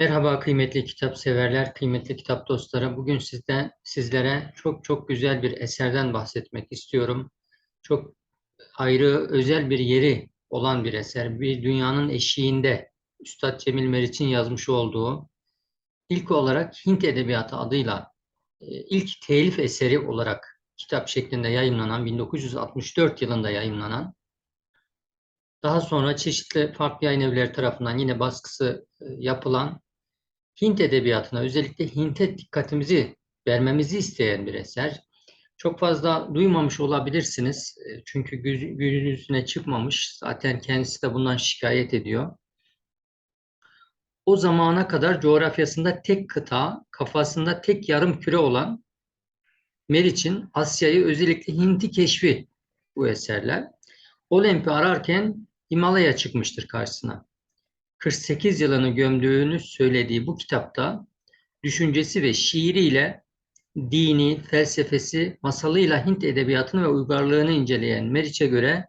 Merhaba kıymetli kitap severler, kıymetli kitap dostları. Bugün sizden sizlere çok çok güzel bir eserden bahsetmek istiyorum. Çok ayrı, özel bir yeri olan bir eser. Bir dünyanın eşiğinde Üstad Cemil Meriç'in yazmış olduğu ilk olarak Hint Edebiyatı adıyla e, ilk telif eseri olarak kitap şeklinde yayınlanan 1964 yılında yayınlanan daha sonra çeşitli farklı yayın evleri tarafından yine baskısı e, yapılan Hint edebiyatına özellikle Hint'e dikkatimizi vermemizi isteyen bir eser. Çok fazla duymamış olabilirsiniz. E, çünkü gün yüzüne çıkmamış. Zaten kendisi de bundan şikayet ediyor. O zamana kadar coğrafyasında tek kıta, kafasında tek yarım küre olan Meriç'in Asya'yı özellikle Hint'i keşfi bu eserler. Olimpi ararken Himalaya çıkmıştır karşısına. 48 yılını gömdüğünü söylediği bu kitapta düşüncesi ve şiiriyle dini, felsefesi, masalıyla Hint edebiyatını ve uygarlığını inceleyen Meriç'e göre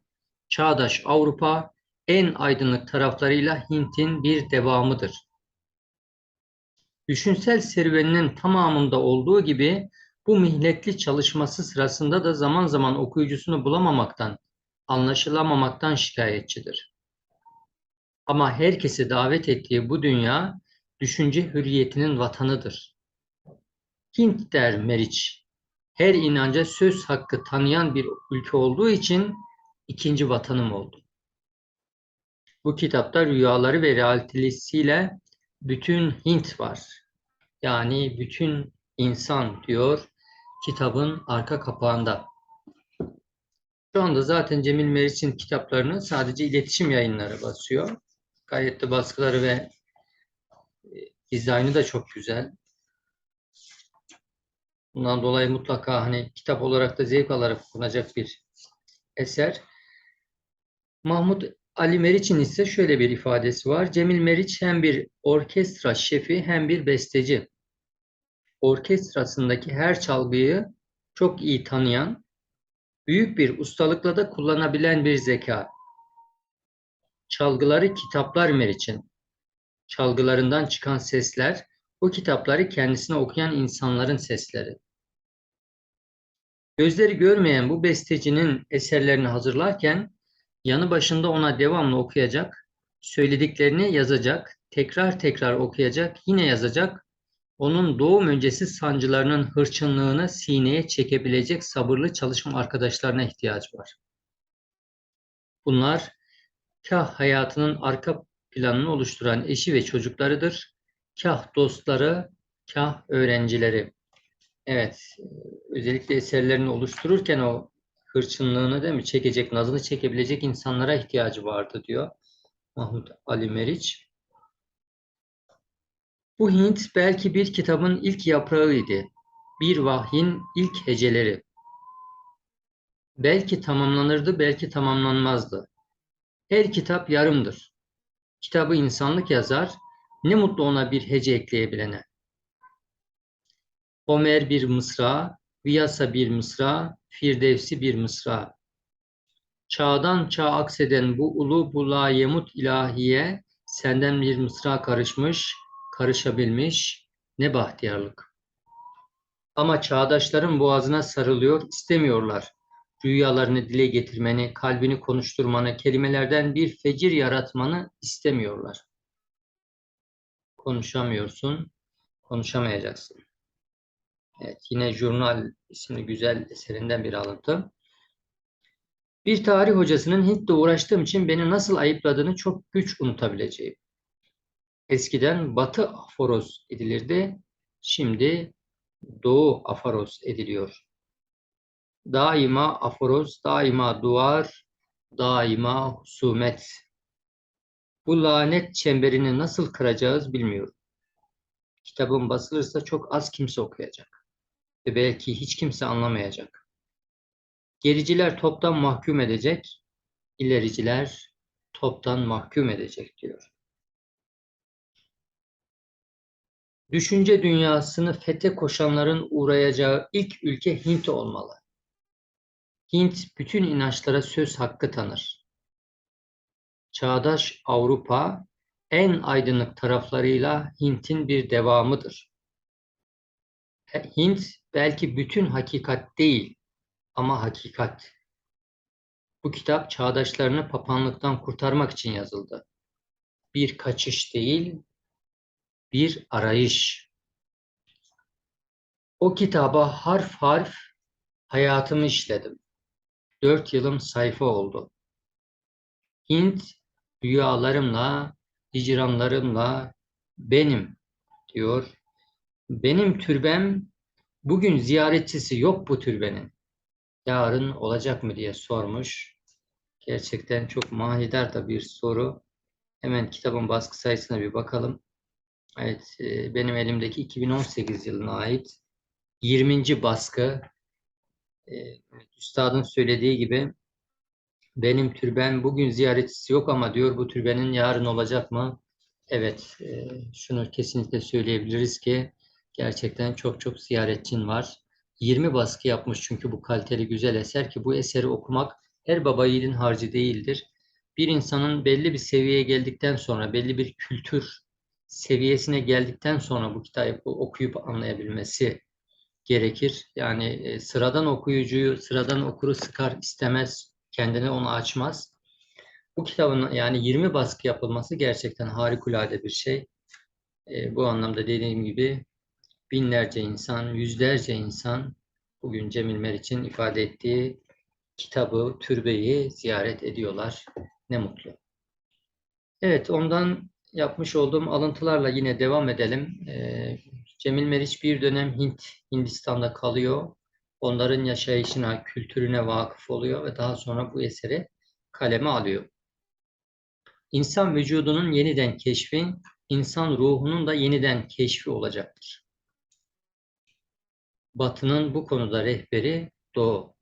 çağdaş Avrupa en aydınlık taraflarıyla Hint'in bir devamıdır. Düşünsel serüveninin tamamında olduğu gibi bu mihletli çalışması sırasında da zaman zaman okuyucusunu bulamamaktan, anlaşılamamaktan şikayetçidir. Ama herkesi davet ettiği bu dünya düşünce hürriyetinin vatanıdır. Hint der Meriç, her inanca söz hakkı tanıyan bir ülke olduğu için ikinci vatanım oldu. Bu kitapta rüyaları ve realitesiyle bütün Hint var. Yani bütün insan diyor kitabın arka kapağında. Şu anda zaten Cemil Meriç'in kitaplarını sadece iletişim yayınları basıyor. Gayet baskıları ve e, dizaynı da çok güzel. Bundan dolayı mutlaka hani kitap olarak da zevk alarak okunacak bir eser. Mahmut Ali Meriç'in ise şöyle bir ifadesi var. Cemil Meriç hem bir orkestra şefi hem bir besteci. Orkestrasındaki her çalgıyı çok iyi tanıyan, büyük bir ustalıkla da kullanabilen bir zeka. Çalgıları kitaplar Meriç'in. Çalgılarından çıkan sesler, o kitapları kendisine okuyan insanların sesleri. Gözleri görmeyen bu bestecinin eserlerini hazırlarken yanı başında ona devamlı okuyacak, söylediklerini yazacak, tekrar tekrar okuyacak, yine yazacak, onun doğum öncesi sancılarının hırçınlığını sineye çekebilecek sabırlı çalışma arkadaşlarına ihtiyaç var. Bunlar kah hayatının arka planını oluşturan eşi ve çocuklarıdır, kah dostları, kah öğrencileri. Evet, özellikle eserlerini oluştururken o hırçınlığını değil mi çekecek, nazını çekebilecek insanlara ihtiyacı vardı diyor Mahmut Ali Meriç. Bu Hint belki bir kitabın ilk yaprağıydı. Bir vahyin ilk heceleri. Belki tamamlanırdı, belki tamamlanmazdı. Her kitap yarımdır. Kitabı insanlık yazar, ne mutlu ona bir hece ekleyebilene. Homer bir mısra, Viyasa bir mısra, Firdevsi bir mısra. Çağdan çağ akseden bu ulu bulayemut ilahiye senden bir mısra karışmış, karışabilmiş, ne bahtiyarlık. Ama çağdaşların boğazına sarılıyor, istemiyorlar rüyalarını dile getirmeni, kalbini konuşturmanı, kelimelerden bir fecir yaratmanı istemiyorlar. Konuşamıyorsun, konuşamayacaksın. Evet, yine Jurnal isimli güzel eserinden bir alıntı. Bir tarih hocasının Hint'te uğraştığım için beni nasıl ayıpladığını çok güç unutabileceğim. Eskiden Batı aforoz edilirdi, şimdi Doğu afaroz ediliyor. Daima aforoz, daima duvar, daima husumet. Bu lanet çemberini nasıl kıracağız bilmiyorum. Kitabım basılırsa çok az kimse okuyacak. Ve belki hiç kimse anlamayacak. Gericiler toptan mahkum edecek, ilericiler toptan mahkum edecek diyor. Düşünce dünyasını fete koşanların uğrayacağı ilk ülke Hint olmalı. Hint bütün inançlara söz hakkı tanır. Çağdaş Avrupa en aydınlık taraflarıyla Hint'in bir devamıdır. E, Hint belki bütün hakikat değil ama hakikat. Bu kitap çağdaşlarını papanlıktan kurtarmak için yazıldı. Bir kaçış değil, bir arayış. O kitaba harf harf hayatımı işledim. Dört yılım sayfa oldu. Hint rüyalarımla, hicranlarımla benim diyor. Benim türbem bugün ziyaretçisi yok bu türbenin. Yarın olacak mı diye sormuş. Gerçekten çok manidar da bir soru. Hemen kitabın baskı sayısına bir bakalım. Evet, e, benim elimdeki 2018 yılına ait 20. baskı. E, Üstadın söylediği gibi benim türben bugün ziyaretçisi yok ama diyor bu türbenin yarın olacak mı? Evet, e, şunu kesinlikle söyleyebiliriz ki gerçekten çok çok ziyaretçin var. 20 baskı yapmış çünkü bu kaliteli güzel eser ki bu eseri okumak her baba yiğidin harcı değildir. Bir insanın belli bir seviyeye geldikten sonra, belli bir kültür seviyesine geldikten sonra bu kitabı okuyup anlayabilmesi gerekir. Yani e, sıradan okuyucuyu, sıradan okuru sıkar istemez, kendine onu açmaz. Bu kitabın yani 20 baskı yapılması gerçekten harikulade bir şey. E, bu anlamda dediğim gibi binlerce insan, yüzlerce insan bugün Cemil Meriç'in ifade ettiği kitabı, türbeyi ziyaret ediyorlar. Ne mutlu. Evet, ondan yapmış olduğum alıntılarla yine devam edelim. Ee, Cemil Meriç bir dönem Hint, Hindistan'da kalıyor. Onların yaşayışına, kültürüne vakıf oluyor ve daha sonra bu eseri kaleme alıyor. İnsan vücudunun yeniden keşfi, insan ruhunun da yeniden keşfi olacaktır. Batı'nın bu konuda rehberi Doğu.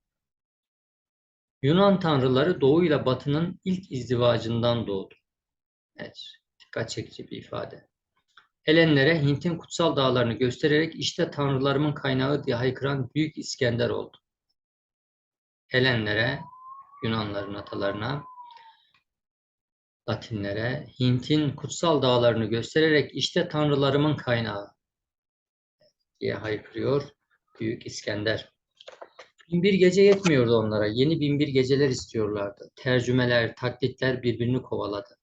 Yunan tanrıları Doğu ile Batı'nın ilk izdivacından doğdu. Evet, dikkat çekici bir ifade. Helenlere Hint'in kutsal dağlarını göstererek işte tanrılarımın kaynağı diye haykıran Büyük İskender oldu. Helenlere, Yunanların atalarına, Latinlere Hint'in kutsal dağlarını göstererek işte tanrılarımın kaynağı diye haykırıyor Büyük İskender. Binbir gece yetmiyordu onlara. Yeni binbir geceler istiyorlardı. Tercümeler, taklitler birbirini kovaladı.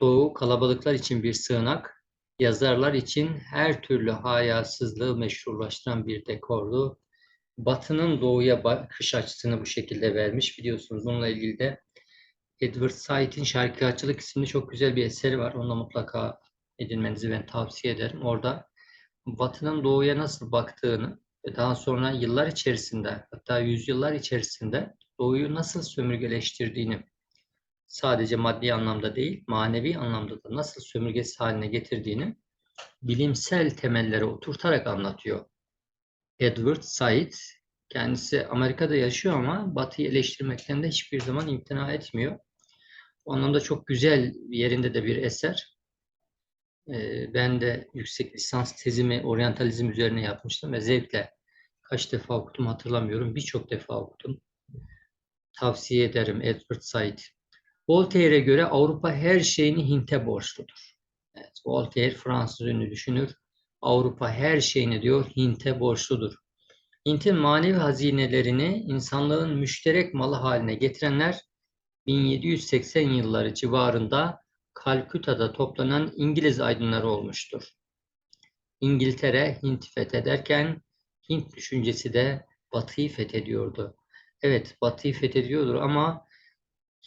Doğu kalabalıklar için bir sığınak, yazarlar için her türlü hayasızlığı meşrulaştıran bir dekordu. Batı'nın doğuya bakış açısını bu şekilde vermiş. Biliyorsunuz bununla ilgili de Edward Said'in Şarkıcılık isimli çok güzel bir eseri var. Onunla mutlaka edinmenizi ben tavsiye ederim. Orada Batı'nın doğuya nasıl baktığını ve daha sonra yıllar içerisinde hatta yüzyıllar içerisinde doğuyu nasıl sömürgeleştirdiğini sadece maddi anlamda değil manevi anlamda da nasıl sömürgesi haline getirdiğini bilimsel temellere oturtarak anlatıyor. Edward Said kendisi Amerika'da yaşıyor ama Batı'yı eleştirmekten de hiçbir zaman imtina etmiyor. O anlamda çok güzel yerinde de bir eser. Ee, ben de yüksek lisans tezimi oryantalizm üzerine yapmıştım ve zevkle kaç defa okudum hatırlamıyorum. Birçok defa okudum. Tavsiye ederim Edward Said. Voltaire'e göre Avrupa her şeyini Hint'e borçludur. Evet, Voltaire Fransız ünlü düşünür. Avrupa her şeyini diyor Hint'e borçludur. Hint'in manevi hazinelerini insanlığın müşterek malı haline getirenler 1780 yılları civarında Kalküta'da toplanan İngiliz aydınları olmuştur. İngiltere Hint fethederken Hint düşüncesi de Batı'yı fethediyordu. Evet Batı'yı fethediyordur ama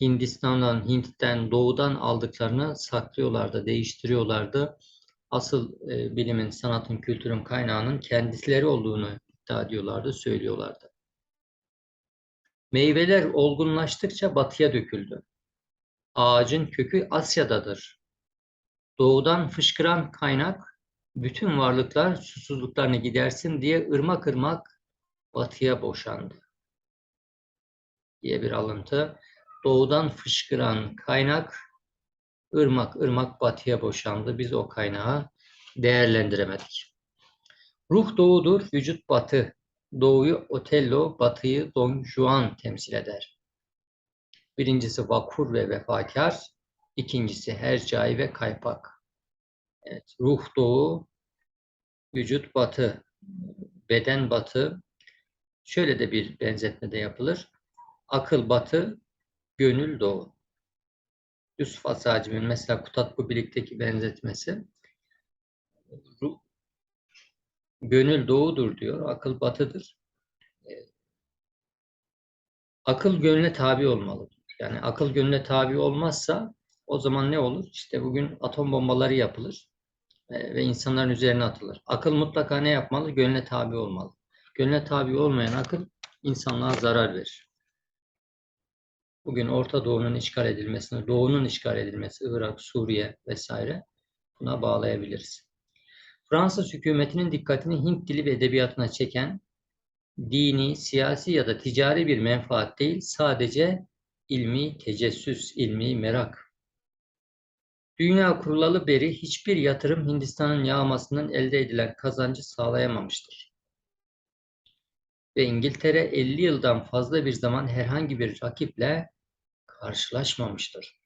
Hindistan'dan, Hint'ten, Doğu'dan aldıklarını saklıyorlardı, değiştiriyorlardı. Asıl e, bilimin, sanatın, kültürün kaynağının kendileri olduğunu iddia ediyorlardı, söylüyorlardı. Meyveler olgunlaştıkça batıya döküldü. Ağacın kökü Asya'dadır. Doğudan fışkıran kaynak bütün varlıklar susuzluklarını gidersin diye ırmak ırmak batıya boşandı. diye bir alıntı. Doğudan fışkıran kaynak ırmak ırmak batıya boşandı. Biz o kaynağı değerlendiremedik. Ruh doğudur, vücut batı. Doğuyu Otello, batıyı Don Juan temsil eder. Birincisi vakur ve vefakar, İkincisi hercai ve kaypak. Evet, ruh doğu, vücut batı, beden batı. Şöyle de bir benzetme de yapılır. Akıl batı, gönül doğu. Yusuf Asacı'nın mesela Kutatbu Birlik'teki benzetmesi ruh, gönül doğudur diyor, akıl batıdır. E, akıl gönle tabi olmalı. Yani akıl gönle tabi olmazsa o zaman ne olur? İşte bugün atom bombaları yapılır e, ve insanların üzerine atılır. Akıl mutlaka ne yapmalı? Gönle tabi olmalı. Gönle tabi olmayan akıl insanlığa zarar verir. Bugün Orta Doğu'nun işgal edilmesini, Doğu'nun işgal edilmesi, Irak, Suriye vesaire buna bağlayabiliriz. Fransız hükümetinin dikkatini Hint dili ve edebiyatına çeken dini, siyasi ya da ticari bir menfaat değil, sadece ilmi tecessüs, ilmi merak. Dünya kurulalı beri hiçbir yatırım Hindistan'ın yağmasından elde edilen kazancı sağlayamamıştır. Ve İngiltere 50 yıldan fazla bir zaman herhangi bir rakiple karşılaşmamıştır.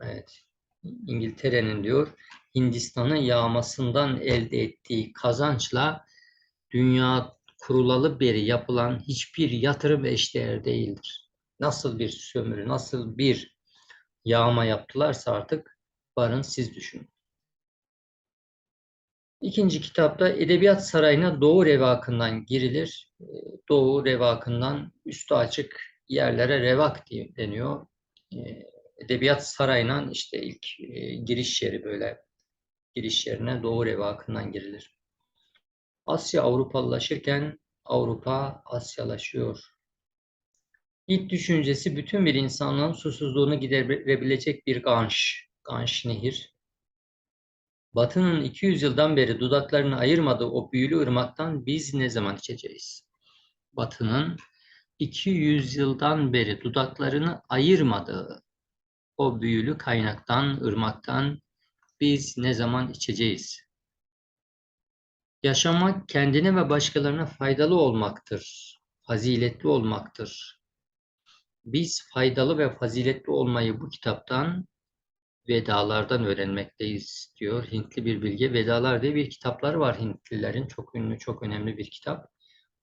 Evet. İngiltere'nin diyor Hindistan'ın yağmasından elde ettiği kazançla dünya kurulalı beri yapılan hiçbir yatırım eşdeğer değildir. Nasıl bir sömürü, nasıl bir yağma yaptılarsa artık varın siz düşünün. İkinci kitapta Edebiyat Sarayı'na Doğu revakından girilir. Ee, Doğu revakından üstü açık yerlere revak diye deniyor. Ee, Edebiyat Sarayı'nın işte ilk e, giriş yeri böyle giriş yerine Doğu revakından girilir. Asya Avrupalılaşırken Avrupa Asyalaşıyor. İlk düşüncesi bütün bir insanlığın susuzluğunu giderebilecek bir ganş, ganş nehir. Batı'nın 200 yıldan beri dudaklarını ayırmadığı o büyülü ırmaktan biz ne zaman içeceğiz? Batı'nın 200 yıldan beri dudaklarını ayırmadığı o büyülü kaynaktan, ırmaktan biz ne zaman içeceğiz? Yaşamak kendine ve başkalarına faydalı olmaktır, faziletli olmaktır. Biz faydalı ve faziletli olmayı bu kitaptan Vedalardan öğrenmekteyiz diyor Hintli bir bilge. Vedalar diye bir kitapları var Hintlilerin. Çok ünlü, çok önemli bir kitap.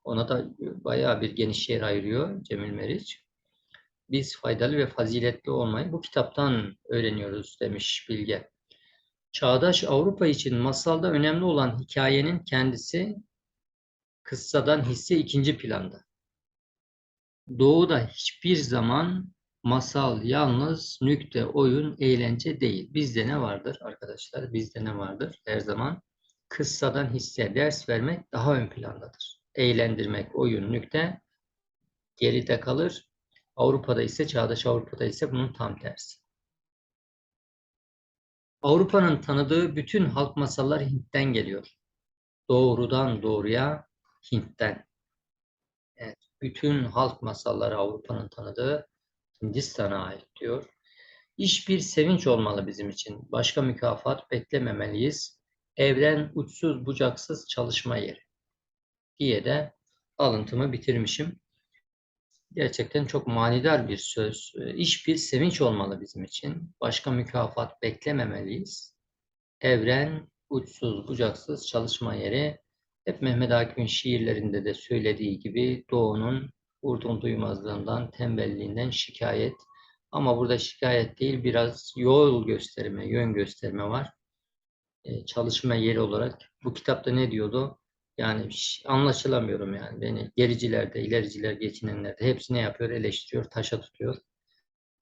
Ona da bayağı bir geniş yer ayırıyor Cemil Meriç. Biz faydalı ve faziletli olmayı bu kitaptan öğreniyoruz demiş bilge. Çağdaş Avrupa için masalda önemli olan hikayenin kendisi kıssadan hisse ikinci planda. Doğuda hiçbir zaman masal yalnız nükte, oyun, eğlence değil. Bizde ne vardır arkadaşlar? Bizde ne vardır? Her zaman kıssadan hisse, ders vermek daha ön plandadır. Eğlendirmek, oyun, nükte geride kalır. Avrupa'da ise, çağdaş Avrupa'da ise bunun tam tersi. Avrupa'nın tanıdığı bütün halk masalları Hint'ten geliyor. Doğrudan doğruya Hint'ten. Evet, bütün halk masalları Avrupa'nın tanıdığı Hindistan'a ait diyor. İş bir sevinç olmalı bizim için. Başka mükafat beklememeliyiz. Evren uçsuz bucaksız çalışma yeri diye de alıntımı bitirmişim. Gerçekten çok manidar bir söz. İş bir sevinç olmalı bizim için. Başka mükafat beklememeliyiz. Evren uçsuz bucaksız çalışma yeri. Hep Mehmet Akif'in şiirlerinde de söylediği gibi doğunun vurdum duymazlığından, tembelliğinden şikayet. Ama burada şikayet değil, biraz yol gösterme, yön gösterme var. Ee, çalışma yeri olarak. Bu kitapta ne diyordu? Yani anlaşılamıyorum yani. Beni gericilerde, ilericiler, geçinenlerde hepsi ne yapıyor? Eleştiriyor, taşa tutuyor.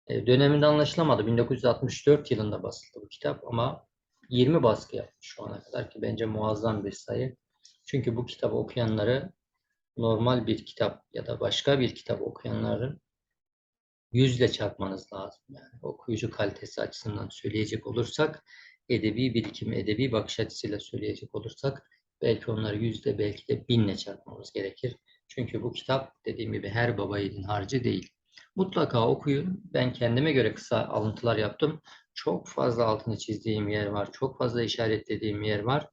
Ee, döneminde anlaşılamadı. 1964 yılında basıldı bu kitap ama 20 baskı yapmış şu ana kadar ki bence muazzam bir sayı. Çünkü bu kitabı okuyanları normal bir kitap ya da başka bir kitap okuyanların yüzle çarpmanız lazım. Yani okuyucu kalitesi açısından söyleyecek olursak, edebi birikim, edebi bakış açısıyla söyleyecek olursak belki onları yüzde belki de binle çarpmamız gerekir. Çünkü bu kitap dediğim gibi her baba yiğidin harcı değil. Mutlaka okuyun. Ben kendime göre kısa alıntılar yaptım. Çok fazla altını çizdiğim yer var. Çok fazla işaretlediğim yer var.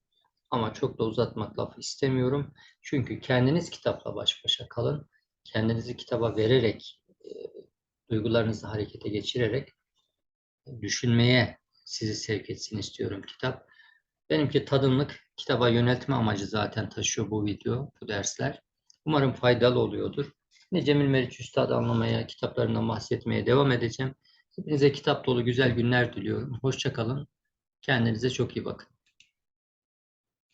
Ama çok da uzatmak lafı istemiyorum. Çünkü kendiniz kitapla baş başa kalın. Kendinizi kitaba vererek, e, duygularınızı harekete geçirerek düşünmeye sizi sevk etsin istiyorum kitap. Benimki tadımlık kitaba yöneltme amacı zaten taşıyor bu video, bu dersler. Umarım faydalı oluyordur. Yine Cemil Meriç Üstad'ı anlamaya, kitaplarından bahsetmeye devam edeceğim. Hepinize kitap dolu güzel günler diliyorum. Hoşça kalın. Kendinize çok iyi bakın.